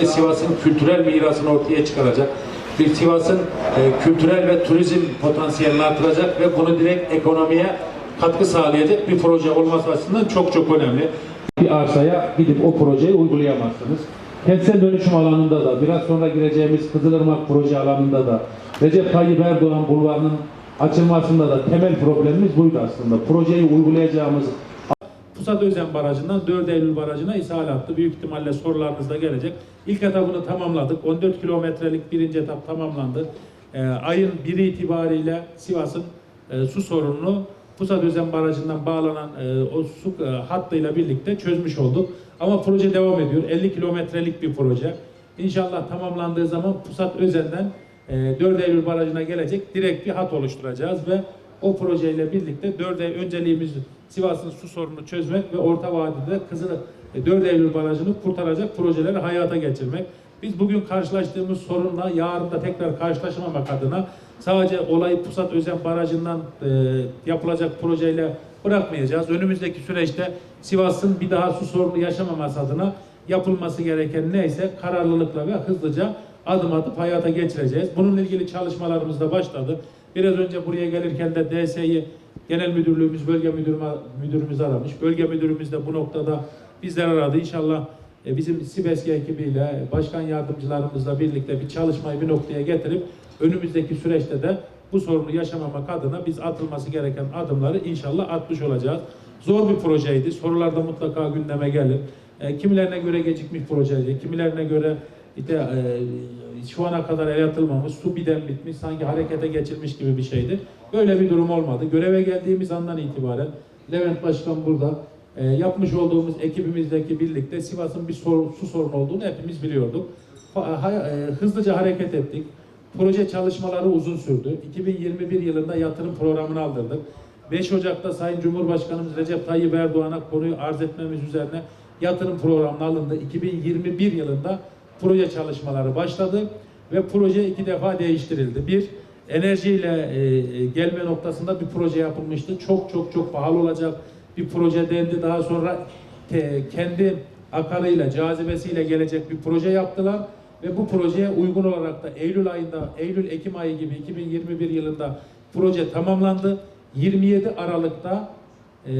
birlikte Sivas'ın kültürel mirasını ortaya çıkaracak. Bir Sivas'ın e, kültürel ve turizm potansiyelini artıracak ve bunu direkt ekonomiye katkı sağlayacak bir proje olması açısından çok çok önemli. Bir arsaya gidip o projeyi uygulayamazsınız. Kentsel dönüşüm alanında da, biraz sonra gireceğimiz Kızılırmak proje alanında da, Recep Tayyip Erdoğan bulvarının açılmasında da temel problemimiz buydu aslında. Projeyi uygulayacağımız Pusat Özen Barajı'ndan 4 Eylül Barajı'na ishal attı. Büyük ihtimalle sorularınız da gelecek. İlk etapını tamamladık. 14 kilometrelik birinci etap tamamlandı. Ee, ayın 1'i itibariyle Sivas'ın e, su sorununu Pusat Özen Barajı'ndan bağlanan e, o su e, hattıyla birlikte çözmüş olduk. Ama proje devam ediyor. 50 kilometrelik bir proje. İnşallah tamamlandığı zaman Pusat Özen'den e, 4 Eylül Barajı'na gelecek direkt bir hat oluşturacağız ve o projeyle birlikte 4 Eylül önceliğimiz Sivas'ın su sorununu çözmek ve orta vadede Kızıl e, 4 Eylül Barajı'nı kurtaracak projeleri hayata geçirmek. Biz bugün karşılaştığımız sorunla yarın da tekrar karşılaşmamak adına sadece olayı Pusat Özen Barajı'ndan e, yapılacak projeyle bırakmayacağız. Önümüzdeki süreçte Sivas'ın bir daha su sorunu yaşamaması adına yapılması gereken neyse kararlılıkla ve hızlıca adım atıp hayata geçireceğiz. Bununla ilgili çalışmalarımız da başladı. Biraz önce buraya gelirken de DSİ Genel Müdürlüğümüz, Bölge Müdürümü, Müdürümüz aramış. Bölge Müdürümüz de bu noktada bizler aradı. İnşallah e, bizim SİBESKİ ekibiyle, başkan yardımcılarımızla birlikte bir çalışmayı bir noktaya getirip önümüzdeki süreçte de bu sorunu yaşamamak adına biz atılması gereken adımları inşallah atmış olacağız. Zor bir projeydi. Sorularda mutlaka gündeme gelir. E, kimilerine göre gecikmiş projeydi, kimilerine göre işte e, şu ana kadar el atılmamış, su biden bitmiş, sanki harekete geçilmiş gibi bir şeydi. Böyle bir durum olmadı. Göreve geldiğimiz andan itibaren Levent Başkan burada e, yapmış olduğumuz ekibimizdeki birlikte Sivas'ın bir sorun, su sorunu olduğunu hepimiz biliyorduk. Fa- ha- e, hızlıca hareket ettik. Proje çalışmaları uzun sürdü. 2021 yılında yatırım programını aldırdık. 5 Ocak'ta Sayın Cumhurbaşkanımız Recep Tayyip Erdoğan'a konuyu arz etmemiz üzerine yatırım programına alındı. 2021 yılında proje çalışmaları başladı ve proje iki defa değiştirildi. Bir, enerjiyle e, e, gelme noktasında bir proje yapılmıştı. Çok çok çok pahalı olacak bir proje dendi. Daha sonra te- kendi akarıyla, cazibesiyle gelecek bir proje yaptılar ve bu projeye uygun olarak da Eylül ayında, Eylül-Ekim ayı gibi 2021 yılında proje tamamlandı. 27 Aralık'ta e,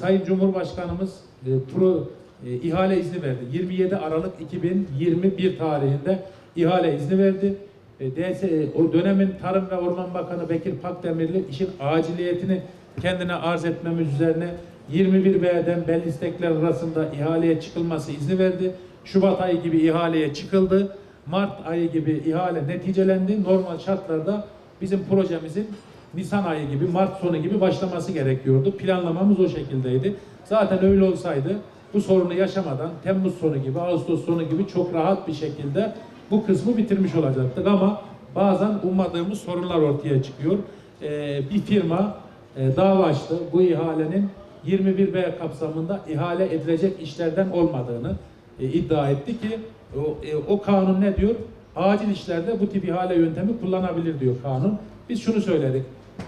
Sayın Cumhurbaşkanımız e, pro, e, ihale izni verdi. 27 Aralık 2021 tarihinde ihale izni verdi. E, e, o dönemin Tarım ve Orman Bakanı Bekir Pakdemirli işin aciliyetini kendine arz etmemiz üzerine 21B'den belli istekler arasında ihaleye çıkılması izni verdi. Şubat ayı gibi ihaleye çıkıldı. Mart ayı gibi ihale neticelendi. Normal şartlarda bizim projemizin Nisan ayı gibi, Mart sonu gibi başlaması gerekiyordu. Planlamamız o şekildeydi. Zaten öyle olsaydı bu sorunu yaşamadan Temmuz sonu gibi, Ağustos sonu gibi çok rahat bir şekilde bu kısmı bitirmiş olacaktık ama bazen ummadığımız sorunlar ortaya çıkıyor. Ee, bir firma e, dava açtı. Bu ihalenin 21B kapsamında ihale edilecek işlerden olmadığını e, iddia etti ki o, e, o kanun ne diyor? Acil işlerde bu tip ihale yöntemi kullanabilir diyor kanun. Biz şunu söyledik.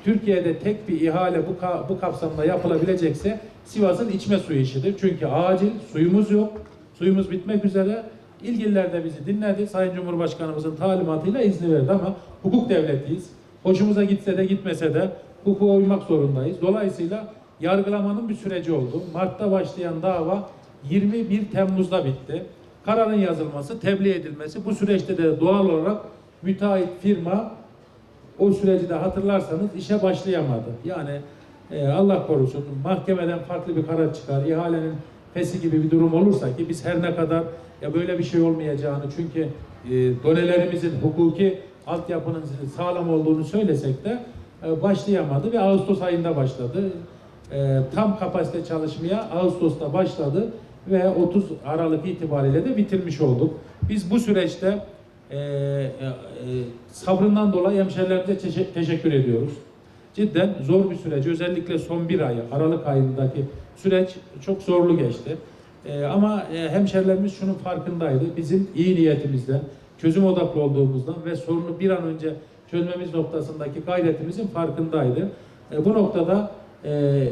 Türkiye'de tek bir ihale bu, ka- bu kapsamda yapılabilecekse Sivas'ın içme suyu işidir. Çünkü acil suyumuz yok. Suyumuz bitmek üzere. İlgililer de bizi dinledi. Sayın Cumhurbaşkanımızın talimatıyla izni verdi ama hukuk devletiyiz. Hoşumuza gitse de gitmese de hukuka uymak zorundayız. Dolayısıyla yargılamanın bir süreci oldu. Mart'ta başlayan dava 21 Temmuz'da bitti. Kararın yazılması, tebliğ edilmesi bu süreçte de doğal olarak müteahhit firma o süreci de hatırlarsanız işe başlayamadı. Yani e, Allah korusun mahkemeden farklı bir karar çıkar, ihalenin fesi gibi bir durum olursa ki biz her ne kadar ya böyle bir şey olmayacağını çünkü e, donelerimizin hukuki altyapının sağlam olduğunu söylesek de e, başlayamadı ve Ağustos ayında başladı. E, tam kapasite çalışmaya Ağustos'ta başladı ve 30 Aralık itibariyle de bitirmiş olduk. Biz bu süreçte e, e, e, sabrından dolayı hemşerilerimize teşe- teşekkür ediyoruz. Cidden zor bir süreç. Özellikle son bir ayı, Aralık ayındaki süreç çok zorlu geçti. E, ama e, hemşerilerimiz şunun farkındaydı. Bizim iyi niyetimizden, çözüm odaklı olduğumuzdan ve sorunu bir an önce çözmemiz noktasındaki gayretimizin farkındaydı. E, bu noktada e,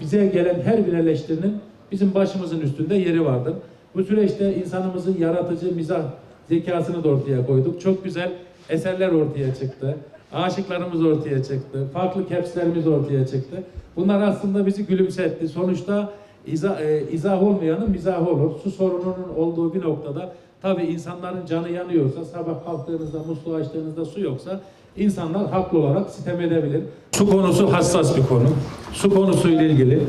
bize gelen her bir eleştirinin bizim başımızın üstünde yeri vardır. Bu süreçte insanımızın yaratıcı mizah zekasını da ortaya koyduk. Çok güzel eserler ortaya çıktı. Aşıklarımız ortaya çıktı. Farklı capslerimiz ortaya çıktı. Bunlar aslında bizi gülümsetti. Sonuçta izah, e, izah olmayanın mizahı olur. Su sorununun olduğu bir noktada tabii insanların canı yanıyorsa, sabah kalktığınızda, musluğu açtığınızda su yoksa insanlar haklı olarak sitem edebilir. Su konusu hassas bir konu. Su konusuyla ilgili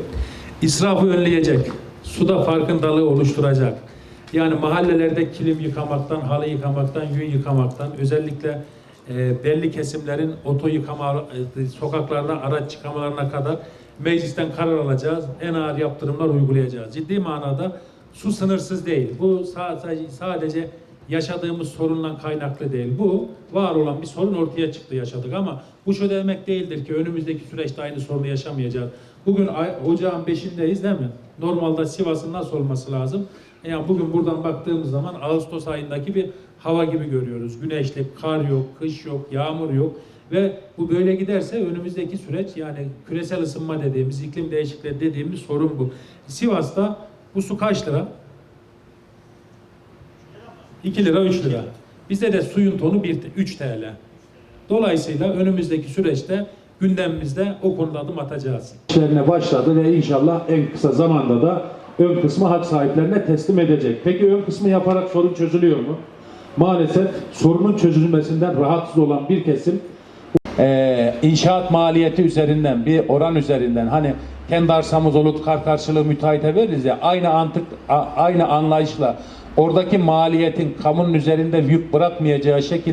israfı önleyecek, suda farkındalığı oluşturacak. Yani mahallelerde kilim yıkamaktan, halı yıkamaktan, yün yıkamaktan, özellikle e, belli kesimlerin oto yıkama, e, sokaklarda araç yıkamalarına kadar meclisten karar alacağız. En ağır yaptırımlar uygulayacağız. Ciddi manada su sınırsız değil. Bu sadece, sadece yaşadığımız sorunla kaynaklı değil. Bu var olan bir sorun ortaya çıktı yaşadık ama bu şu demek değildir ki önümüzdeki süreçte aynı sorunu yaşamayacağız. Bugün ocağın beşindeyiz değil mi? Normalde Sivas'ın nasıl olması lazım? Yani bugün buradan baktığımız zaman Ağustos ayındaki bir hava gibi görüyoruz. Güneşli, kar yok, kış yok, yağmur yok. Ve bu böyle giderse önümüzdeki süreç yani küresel ısınma dediğimiz, iklim değişikliği dediğimiz sorun bu. Sivas'ta bu su kaç lira? 2 lira 3 lira. Bizde de suyun tonu 1, 3 TL. Dolayısıyla önümüzdeki süreçte gündemimizde o konuda adım atacağız. işlerine başladı ve inşallah en kısa zamanda da ön kısmı hak sahiplerine teslim edecek. Peki ön kısmı yaparak sorun çözülüyor mu? Maalesef sorunun çözülmesinden rahatsız olan bir kesim Ee, inşaat maliyeti üzerinden bir oran üzerinden hani kendi arsamız olup kar karşılığı müteahhite veririz ya aynı antık aynı anlayışla oradaki maliyetin kamunun üzerinde yük bırakmayacağı şekilde